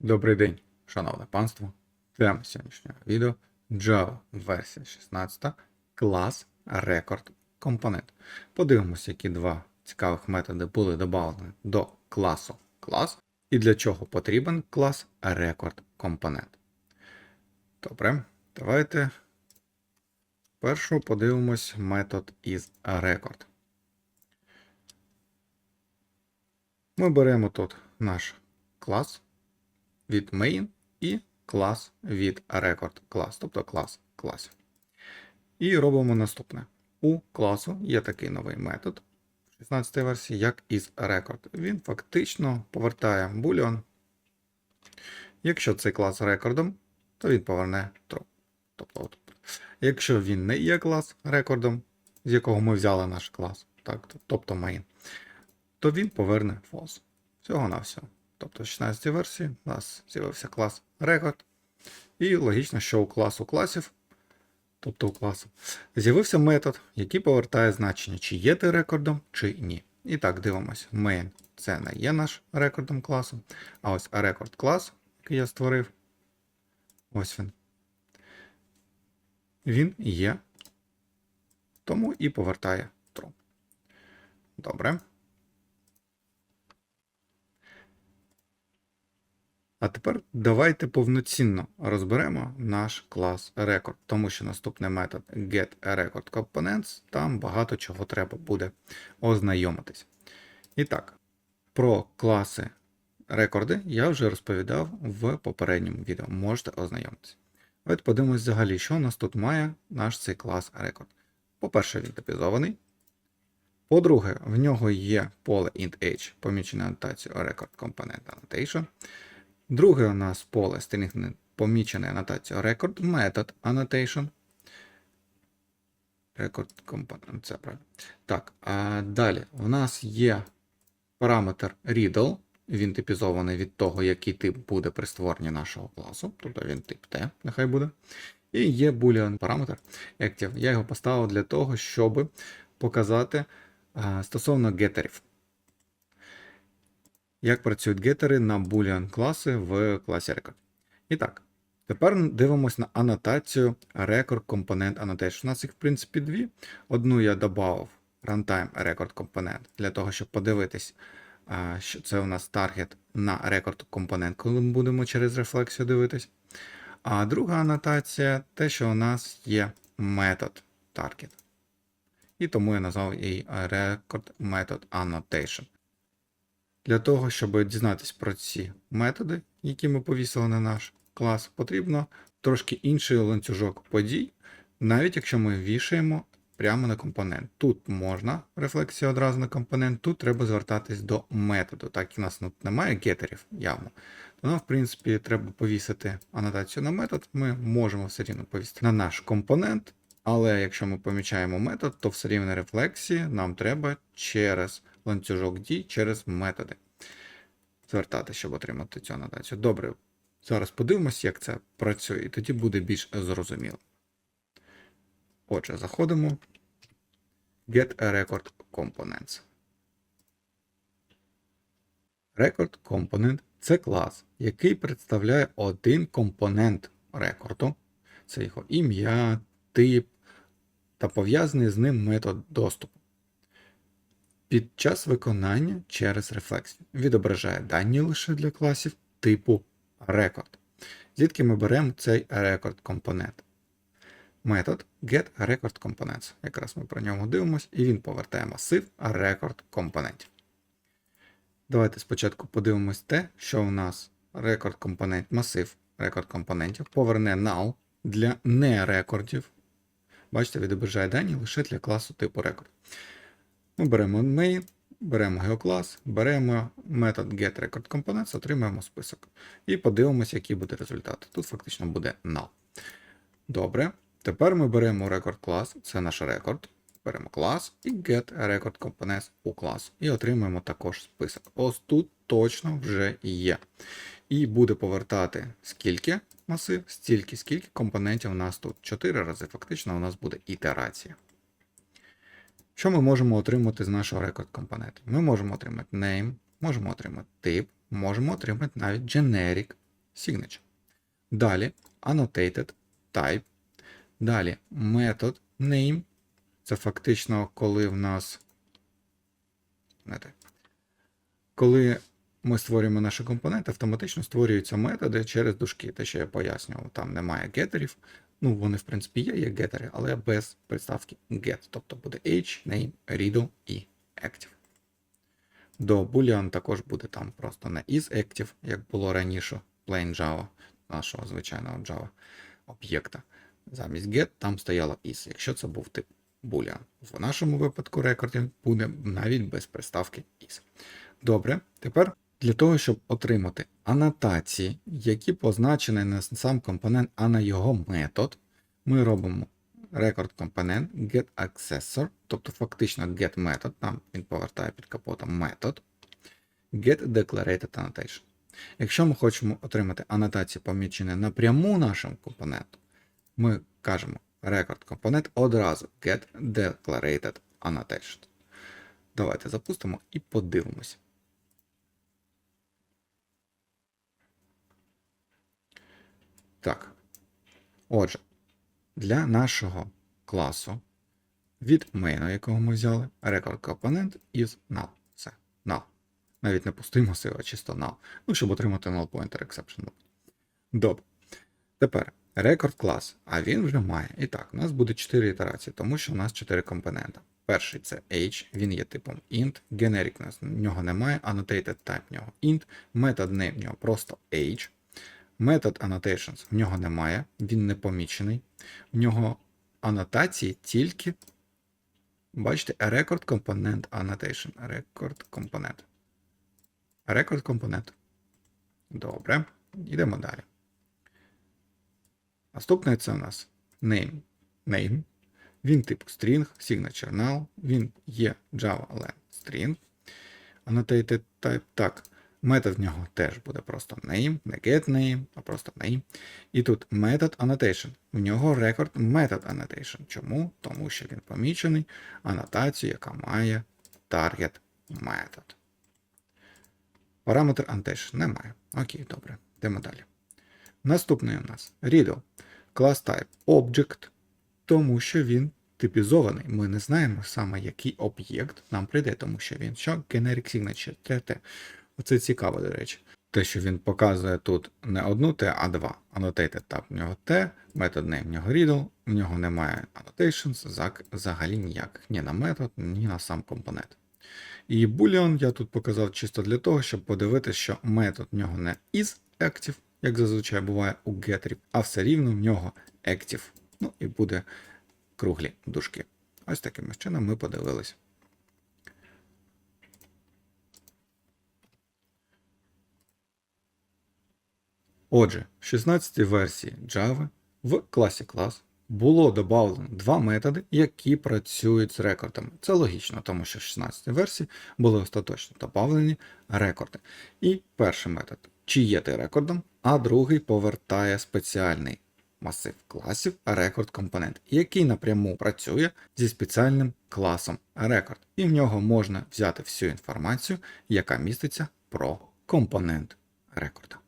Добрий день, шановне панство. Тема сьогоднішнього відео Java версія 16, клас Record Component. Подивимося, які два цікавих методи були додавлені до класу клас і для чого потрібен клас Record Component. Добре, давайте першу подивимось метод із record. Ми беремо тут наш клас від main і клас від record клас, тобто клас класів. І робимо наступне. У класу є такий новий метод в 16 версії, як isRecord. Він фактично повертає boolean. Якщо цей клас рекордом, то він поверне true. Тобто, от. якщо він не є клас рекордом, з якого ми взяли наш клас, так, тобто main, то він поверне false. Всього на всього. Тобто в 16 версії у нас з'явився клас Record. І логічно, що у класу класів, тобто у класу, з'явився метод, який повертає значення, чи є ти рекордом, чи ні. І так, дивимося. Main це не є наш рекордом класу. А ось рекорд клас, який я створив. Ось він. Він є. Тому і повертає true. Добре. А тепер давайте повноцінно розберемо наш клас Record, тому що наступний метод getRecordComponents, там багато чого треба буде ознайомитись. І так, про класи рекорди я вже розповідав в попередньому відео. Можете ознайомитися. Давайте подивимось взагалі, що у нас тут має наш цей клас Record. По-перше, він типізований. По-друге, в нього є поле int_age, помічене анотацією Record Component Annotation. Друге у нас поле стрінг помічене анотацією record method annotation. Record component, це правильно. Так, а далі у нас є параметр readle. Він типізований від того, який тип буде при створенні нашого класу. Тобто він тип T, нехай буде. І є boolean параметр active. Я його поставив для того, щоб показати стосовно гетерів як працюють гетери на boolean класи в класі Record. І так, тепер дивимося на анотацію Record Component Annotation. У нас їх, в принципі, дві. Одну я додав runtime Record Component для того, щоб подивитись, що це у нас таргет на Record Component, коли ми будемо через рефлексію дивитись. А друга анотація те, що у нас є метод target. І тому я назвав її Record Method Annotation. Для того, щоб дізнатися про ці методи, які ми повісили на наш клас, потрібно трошки інший ланцюжок подій, навіть якщо ми вішаємо прямо на компонент. Тут можна рефлексія одразу на компонент, тут треба звертатись до методу. Так як у нас тут немає гетерів явно, то нам, в принципі, треба повісити анотацію на метод. Ми можемо все рівно повісити на наш компонент. Але якщо ми помічаємо метод, то все рівно рефлексії нам треба через ланцюжок дій через методи. Звертати, щоб отримати цю анотацію. Добре, зараз подивимось, як це працює, і тоді буде більш зрозуміло. Отже, заходимо. Get a record components. Record Component це клас, який представляє один компонент рекорду. Це його ім'я, тип та пов'язаний з ним метод доступу під час виконання через рефлексію. Відображає дані лише для класів типу record. Звідки ми беремо цей record компонент. Метод getRecordComponents. Якраз ми про нього дивимося, і він повертає масив record компонентів. Давайте спочатку подивимось те, що у нас record компонент, масив record компонентів поверне null для нерекордів. Бачите, відображає дані лише для класу типу record. Ми беремо main, беремо geoклас, беремо метод getRecordComponents, отримаємо список. І подивимося, який буде результат. Тут фактично буде null. Добре. Тепер ми беремо record клас, це наш рекорд. Беремо клас і getRecordComponents у клас. І отримаємо також список. Ось тут точно вже є. І буде повертати скільки масив, стільки, скільки компонентів у нас тут. 4 рази. Фактично, у нас буде ітерація. Що ми можемо отримати з нашого рекорд компоненту? Ми можемо отримати name, можемо отримати тип, можемо отримати навіть generic signature. Далі annotated type. Далі метод name. Це фактично, коли в нас. Не. Коли ми створюємо наші компоненти, автоматично створюються методи через дужки. Те, що я пояснював, там немає гетерів. Ну, вони, в принципі, є, є гетери, але без приставки get. Тобто буде H, name, redo і active. До Boolean також буде там просто не is active, як було раніше plain Java, нашого звичайного Java об'єкта. Замість get там стояло is, якщо це був тип Boolean. В нашому випадку рекорді буде навіть без приставки is. Добре, тепер для того, щоб отримати анотації, які позначені не сам компонент, а на його метод, ми робимо record компонент getAccessor, тобто фактично get метод, нам він повертає під капотом метод getDeclarated Annotation. Якщо ми хочемо отримати анотації, помічені напряму нашим компонентом, ми кажемо record компонент одразу getDeclarated Annotation. Давайте запустимо і подивимося. Так. Отже, для нашого класу від мейну, якого ми взяли, record компонент із null. Все. Null. Навіть не пустий масив, а чисто null. Ну, щоб отримати null pointer exception. Добре. Тепер record клас, а він вже має. І так, у нас буде 4 ітерації, тому що у нас 4 компонента. Перший це H, він є типом int, generic у нас нього немає, annotated type нього int, метод name нього просто H. Метод annotations в нього немає, він не помічений. В нього анотації тільки. Бачите, record component annotation. Record component. Record component. Добре. Йдемо далі. Наступне це у нас name. Name. Він типу string, signature null. Він є Java len string. Annotated type. Так. Метод в нього теж буде просто name, не getName, а просто name. І тут метод annotation. В нього рекорд метод annotation. Чому? Тому що він помічений анотацію, яка має target метод. Параметр annotation немає. Окей, добре. Йдемо далі. Наступний у нас redo. Class type object, тому що він типізований. Ми не знаємо саме, який об'єкт нам прийде, тому що він що? Generic signature TT. Оце цікаво, до речі. Те, що він показує тут не одну Т, а два. Annotated tab в нього T, метод name в нього readle, в нього немає annotations, взагалі ніяких. Ні на метод, ні на сам компонент. І Boolean я тут показав чисто для того, щоб подивитися, що метод в нього не is active, як зазвичай буває у getter, а все рівно в нього active. Ну і буде круглі дужки. Ось таким чином ми подивилися. Отже, в 16 версії Java в класі клас було додано два методи, які працюють з рекордами. Це логічно, тому що в 16 версії були остаточно додавлені рекорди. І перший метод чи є ти рекордом, а другий повертає спеціальний масив класів рекорд компонент, який напряму працює зі спеціальним класом рекорд. І в нього можна взяти всю інформацію, яка міститься про компонент рекорда.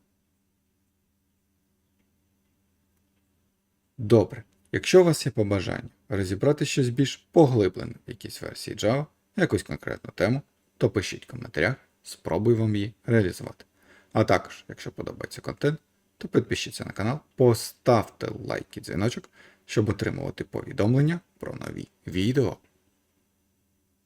Добре, якщо у вас є побажання розібрати щось більш поглиблене в якійсь версії Java, якусь конкретну тему, то пишіть в коментарях, спробуй вам її реалізувати. А також, якщо подобається контент, то підпишіться на канал, поставте лайк і дзвіночок, щоб отримувати повідомлення про нові відео.